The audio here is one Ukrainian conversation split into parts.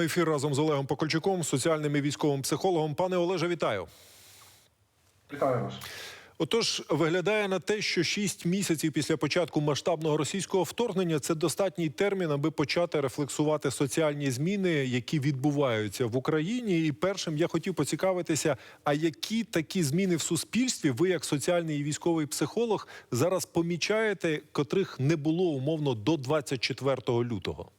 Ефір разом з Олегом Покольчуком, соціальним і військовим психологом. Пане Олеже, вітаю. Вітаю вас. Отож, виглядає на те, що шість місяців після початку масштабного російського вторгнення це достатній термін, аби почати рефлексувати соціальні зміни, які відбуваються в Україні. І першим я хотів поцікавитися, а які такі зміни в суспільстві ви, як соціальний і військовий психолог, зараз помічаєте, котрих не було умовно до 24 лютого?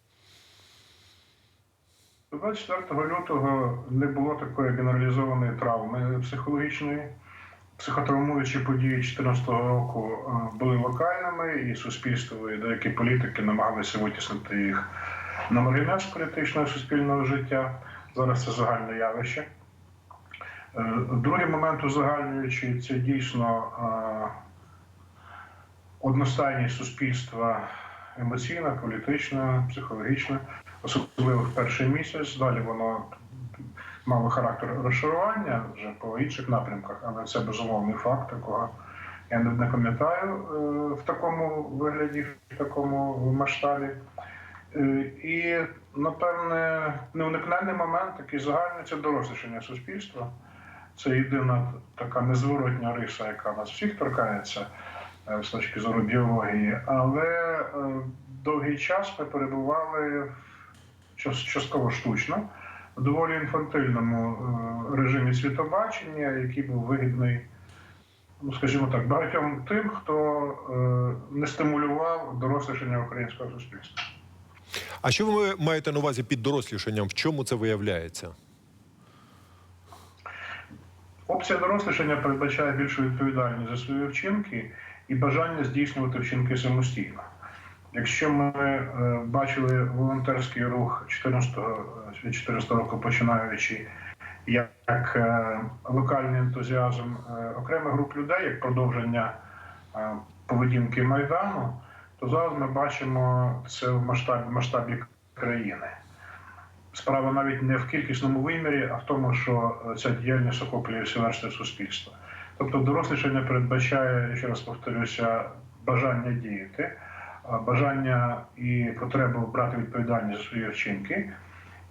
24 лютого не було такої генералізованої травми психологічної. Психотравмуючі події 2014 року е, були локальними, і суспільство, і деякі політики намагалися витіснити їх на маргінез політичного суспільного життя. Зараз це загальне явище. Е, Другий момент узагальнюючий це дійсно е, одностайність суспільства емоційна, політична, психологічна, особливо в перший місяць. Далі воно мало характер розшарування вже по інших напрямках, але це безумовний факт, такого я не, пам'ятаю е, в такому вигляді, в такому масштабі. Е, І, напевне, неуникненний момент, такий загальний це дорослішання суспільства. Це єдина така незворотня риса, яка нас всіх торкається е, з точки зору біології. Але довгий час ми перебували частково штучно, в доволі інфантильному е, режимі світобачення, який був вигідний, ну скажімо так, багатьом тим, хто е, не стимулював дорослішання українського суспільства. А що ви маєте на увазі під дорослішанням? В чому це виявляється? Опція дорослішання передбачає більшу відповідальність за свої вчинки і бажання здійснювати вчинки самостійно. Якщо ми е, бачили волонтерський рух 14-го, е, 14 року починаючи, як е, локальний ентузіазм окремих груп людей, як продовження поведінки Майдану, то зараз ми бачимо це в масштабі, масштабі країни. Справа навіть не в кількісному вимірі, а в тому, що ця діяльність охоплює всі верстви суспільства. Тобто дорослішання передбачає, ще раз повторюся, бажання діяти, бажання і потребу брати відповідальність за свої вчинки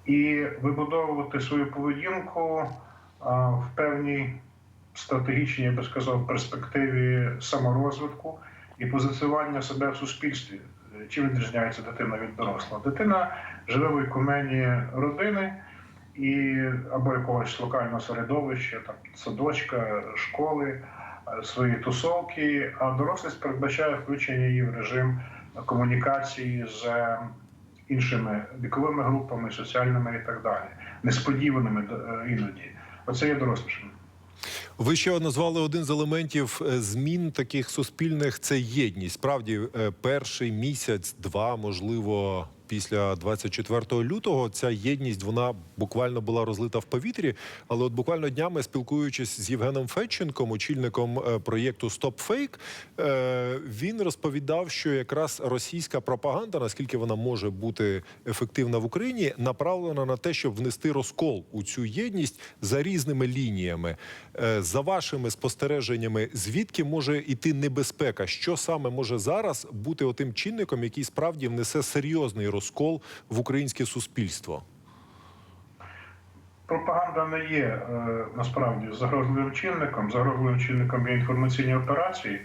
і вибудовувати свою поведінку в певній стратегічній, я би сказав, перспективі саморозвитку і позиціювання себе в суспільстві. Е, Чим відрізняється дитина від дорослого? Дитина живе в ікумені родини і або якогось локального середовища, там садочка, школи, е, свої тусовки. А дорослість передбачає включення її в режим комунікації з е, іншими віковими групами, соціальними і так далі, несподіваними е, іноді. Оце є дорослішим. Ви ще назвали один з елементів е, змін таких суспільних це єдність. Справді, перший місяць, два, можливо, після 24 лютого ця єдність вона буквально була розлита в повітрі. Але от буквально днями спілкуючись з Євгеном Федченком, очільником е, проєкту Стоп Фейк, він розповідав, що якраз російська пропаганда, наскільки вона може бути ефективна в Україні, направлена на те, щоб внести розкол у цю єдність за різними лініями. Е, За вашими спостереженнями, звідки може йти небезпека? Що саме може зараз бути отим чинником, який справді внесе серйозний розкол в українське суспільство? Пропаганда не є е, насправді загрозливим чинником. Загрозливим чинником є інформаційні операції.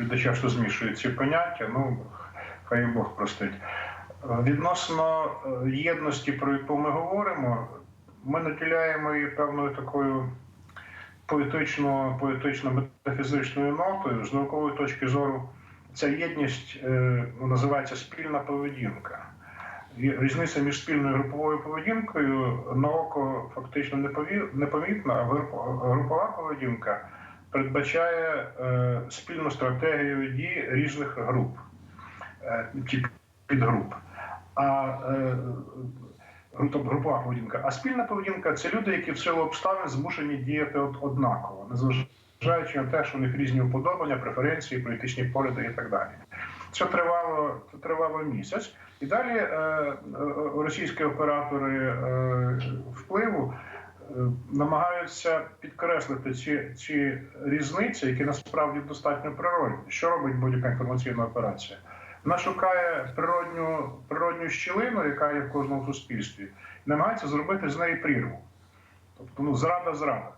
Люди часто змішують ці поняття. Ну хай Бог простить. Відносно е, єдності, про яку ми говоримо, ми наділяємо її певною такою поетично, поетично метафізичною нотою. З наукової точки зору, ця єдність е, називається спільна поведінка. Різниця між спільною груповою поведінкою на око фактично непомітна, а групова поведінка передбачає е, спільну стратегію дій різних груп е, чи підгруп. А тобто групова поведінка. А спільна поведінка це люди, які в силу обставин змушені діяти однаково, незважаючи на те, що у них різні вподобання, преференції, політичні погляди і так далі. Це тривало, це тривало місяць. І далі е, е, російські оператори е, впливу намагаються підкреслити ці, ці різниці, які насправді достатньо природні. Що робить будь-яка інформаційна операція? Вона шукає природню, природню щілину, яка є в кожному суспільстві, і намагається зробити з неї прірву. Тобто, ну, зрада зрада.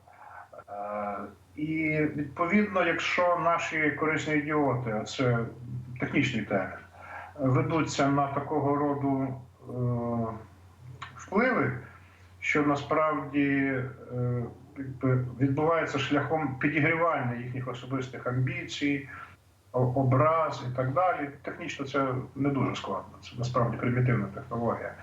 І відповідно, якщо наші корисні ідіоти, а це технічний термін, ведуться на такого роду е, впливи, що насправді е, відбувається шляхом підігрівання їхніх особистих амбіцій, образ і так далі. Технічно це не дуже складно. Це насправді примітивна технологія.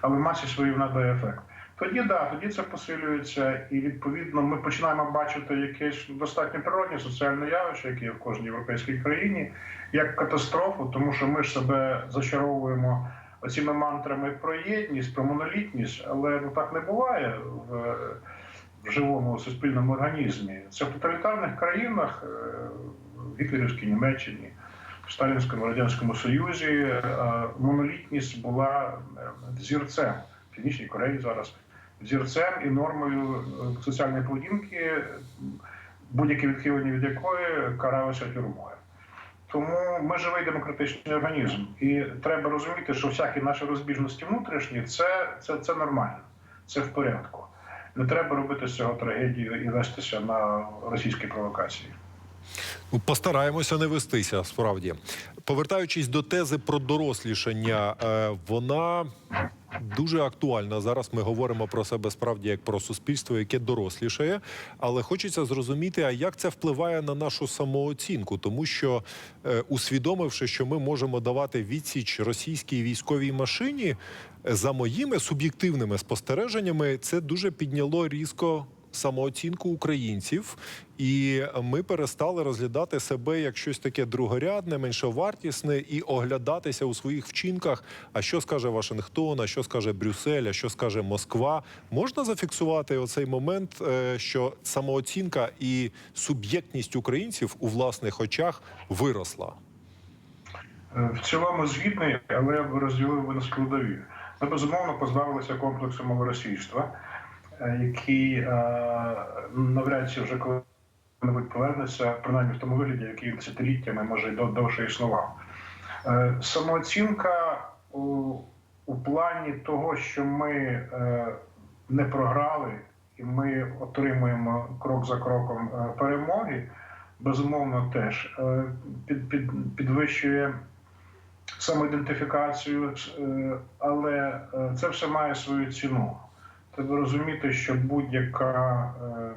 Але в масі своїй вона дає ефект. Тоді да, тоді це посилюється, і відповідно ми починаємо бачити якесь достатньо природне соціальне явище, яке є в кожній європейській країні, як катастрофу, тому що ми ж себе зачаровуємо оціми мантрами про єдність, про монолітність, але ну так не буває в, в живому суспільному організмі. Це в тоталітарних країнах, е, в гітлерівській Німеччині, в Сталінському радянському Союзі е, монолітність була е, взірцем. В Північній Кореї зараз взірцем і нормою е, соціальної поведінки, будь-яке відхилення від якої каралося тюрмою. Тому ми живий демократичний організм, і треба розуміти, що всякі наші розбіжності внутрішні це, це, це нормально, це в порядку. Не треба робити з цього трагедію і вестися на російські провокації. Постараємося не вестися, справді. Повертаючись до тези про дорослішання, е, вона дуже актуальна. Зараз ми говоримо про себе справді як про суспільство, яке дорослішає. Але хочеться зрозуміти, а як це впливає на нашу самооцінку, тому що е, усвідомивши, що ми можемо давати відсіч російській військовій машині, е, за моїми суб'єктивними спостереженнями, це дуже підняло різко самооцінку українців, і ми перестали розглядати себе як щось таке другорядне, меншовартісне, і оглядатися у своїх вчинках. А що скаже Вашингтон, а що скаже Брюссель, а що скаже Москва? Можна зафіксувати оцей момент, е, що самооцінка і суб'єктність українців у власних очах виросла. Е, В цілому згідний, але я б розділив би на складові. Ми безумовно позбавилися комплексу малоросійства, який е, навряд чи вже коли-небудь повернеться, принаймні в тому вигляді, який десятиліттями може й до- довше існував. Е, Самооцінка у, у плані того, що ми е, не програли, і ми отримуємо крок за кроком е, перемоги, безумовно, теж е, під, під, підвищує самоідентифікацію, е, але е, це все має свою ціну. Треба розуміти, що будь-яка е,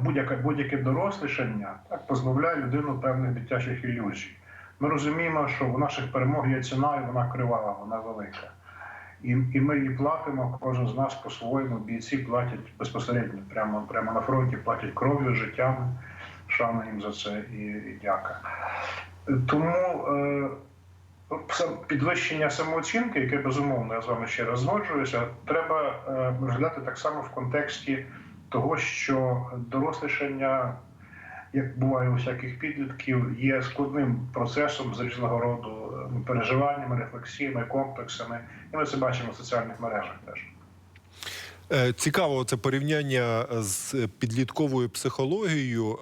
будь-яке будь-яке дорослішання так позбавляє людину певних дитячих ілюзій. Ми розуміємо, що в наших перемог є ціна, і вона кривава, вона велика. І, і ми її платимо, кожен з нас по-своєму. Бійці платять безпосередньо, прямо, прямо на фронті, платять кров'ю, життями. Шана їм за це і, і дяка. Тому е, підвищення самооцінки, яке безумовно я з вами ще раз згоджуюся, треба е, розглядати так само в контексті того, що дорослішання, як буває у всяких підлітків, є складним процесом з різного роду е, переживаннями, рефлексіями, комплексами, і ми це бачимо в соціальних мережах теж. Е, Цікаво це порівняння з підлітковою психологією.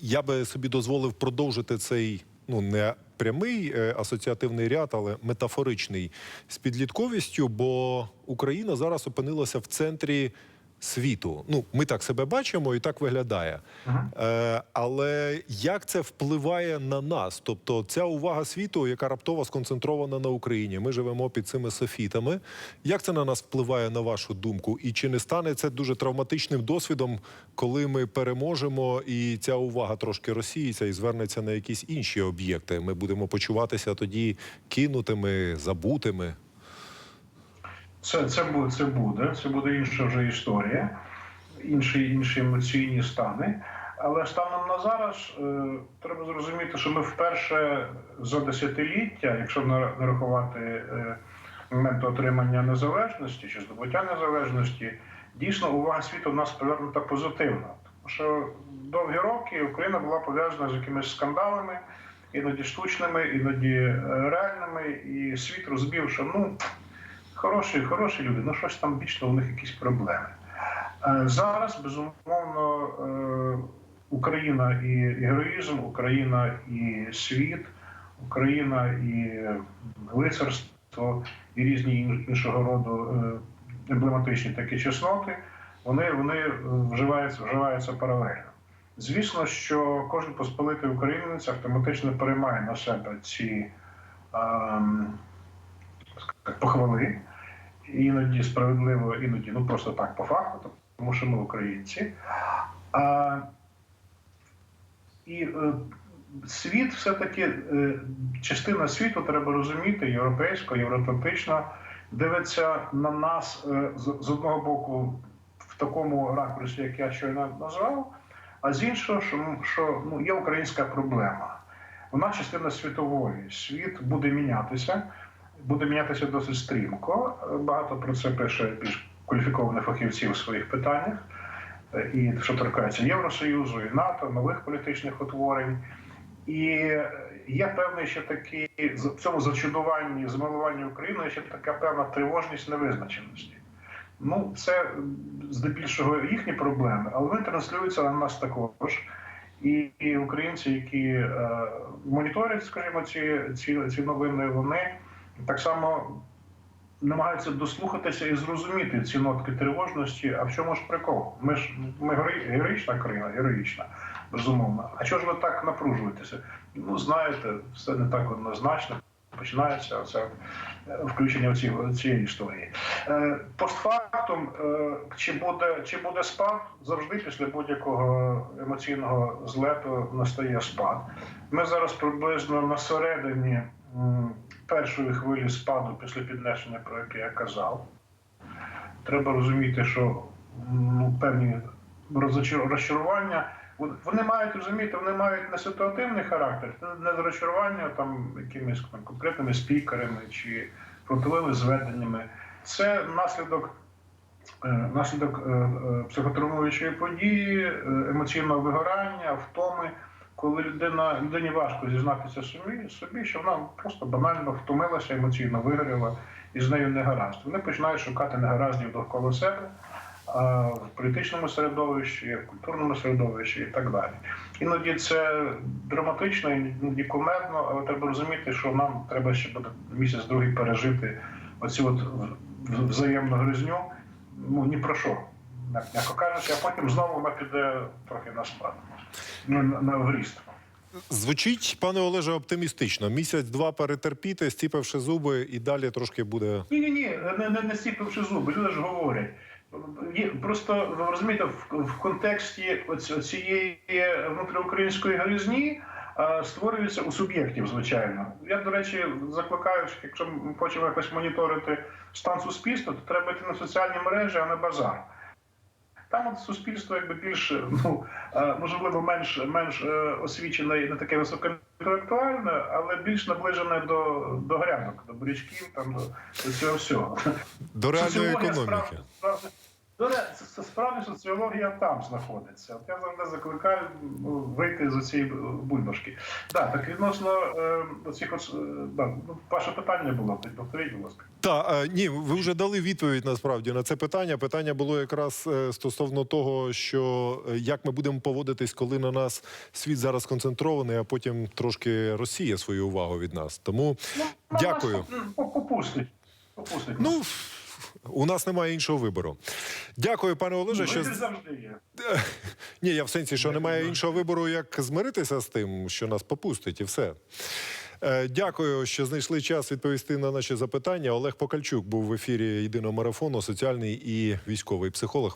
Я би собі дозволив продовжити цей ну не прямий е, асоціативний ряд, але метафоричний з підлітковістю, бо Україна зараз опинилася в центрі світу. Ну, ми так себе бачимо і так виглядає. Е, але як це впливає на нас? Тобто, ця увага світу, яка раптово сконцентрована на Україні, ми живемо під цими софітами. Як це на нас впливає на вашу думку? І чи не стане це дуже травматичним досвідом, коли ми переможемо, і ця увага трошки розсіється і звернеться на якісь інші об'єкти? Ми будемо почуватися тоді кинутими, забутими. Це, це, це буде, це буде інша вже історія, інші, інші емоційні стани. Але станом на зараз е, треба зрозуміти, що ми вперше за десятиліття, якщо не е, момент отримання незалежності чи здобуття незалежності, дійсно увага світу в нас повернута позитивно. Тому що довгі роки Україна була пов'язана з якимись скандалами, іноді штучними, іноді е, реальними, і світ розбив, що ну хороші, хороші люди, ну щось там вічно у них якісь проблеми. Е, Зараз, безумовно, е, Україна і героїзм, Україна і світ Україна і лицарство, і різні іншого роду е, емблематичні такі чесноти, вони, вони вживаються, вживаються паралельно. Звісно, що кожен посполитий українець автоматично переймає на себе ці ем, похвали, іноді справедливо, іноді ну просто так по факту, тому що ми українці. А, і е, світ все-таки, е, частина світу, треба розуміти, європейська, євроатлантична, дивиться на нас е, з, з одного боку в такому ракурсі, як я щойно назвав, а з іншого, що, що ну, є українська проблема. Вона частина світової. Світ буде мінятися, буде мінятися досить стрімко. Багато про це пише більш кваліфікованих фахівців у своїх питаннях. Е, І що торкається Євросоюзу, і НАТО, нових політичних утворень. І є певний ще такий в цьому зачудуванні, змилуванні Україною ще така певна тривожність невизначеності. Ну, це здебільшого їхні проблеми, але вони транслюються на нас також. І, і українці, які е, моніторять, скажімо, ці, ці, ці новини, вони так само намагаються дослухатися і зрозуміти ці нотки тривожності. А в чому ж прикол? Ми ж ми героїчна країна, героїчна, безумовно. А чого ж ви так напружуєтеся? Ну, знаєте, все не так однозначно. Починається це включення ці- цієї історії. Е, Постфактум, е, чи буде чи буде спад, завжди після будь-якого емоційного злету настає спад. Ми зараз приблизно на середині першої хвилі спаду після піднесення, про яке я казав. Треба розуміти, що ну, певні розчарування. Вони мають розуміти, вони мають не ситуативний характер, не розчарування там якимись там, конкретними спікерами чи фронтовими зведеннями. Це наслідок, е, наслідок е, е, психотравмуючої події, е, емоційного вигорання, втоми, коли людина людині важко зізнатися собі, собі, що вона просто банально втомилася, емоційно вигоріла і з нею не гаразд. Вони починають шукати негараздів довкола себе. В політичному середовищі, в культурному середовищі і так далі. Іноді це драматично, іноді кумедно, але треба розуміти, що нам треба ще буде місяць другий пережити оцю от взаємну гризню. Ну ні про що, м'яко кажучи, а потім знову вона піде трохи на спад, ну, на, вріст. Звучить, пане Олеже, оптимістично. Місяць-два перетерпіти, стіпивши зуби, і далі трошки буде. Ні, ні, ні, не, не, не стіпивши зуби, люди ж говорять. Просто ви розумієте, в, в контексті цієї внутріукраїнської гризні е, створюється у суб'єктів, звичайно. Я, до речі, закликаю, що якщо ми хочемо якось моніторити стан суспільства, то треба йти на соціальні мережі, а не базар. Там от суспільство якби більш ну е, можливо менш менш е, освічене і не таке високоінтелектуальне, але більш наближене до, до грянок, до бурячків, там до, до цього всього. До реальної економіки. справді- це- це Справді соціологія там знаходиться. От я завжди закликаю ну, вийти з цієї бульбашки. Да, так відносно е, оцих от, е, да, ну, ваше питання було, повторіть, будь ласка. Та е, ні, ви вже дали відповідь насправді на це питання. Питання було якраз е, стосовно того, що е, як ми будемо поводитись, коли на нас світ зараз концентрований, а потім трошки розсіє свою увагу від нас. Тому Ну, Дякую. м, по- Попустить. Попустить. ну у нас немає іншого вибору. Дякую, пане Олеже. Що завжди є. ні, я в сенсі, що немає іншого вибору, як змиритися з тим, що нас попустить, і все. Е, Дякую, що знайшли час відповісти на наші запитання. Олег Покальчук був в ефірі єдиного марафону, соціальний і військовий психолог.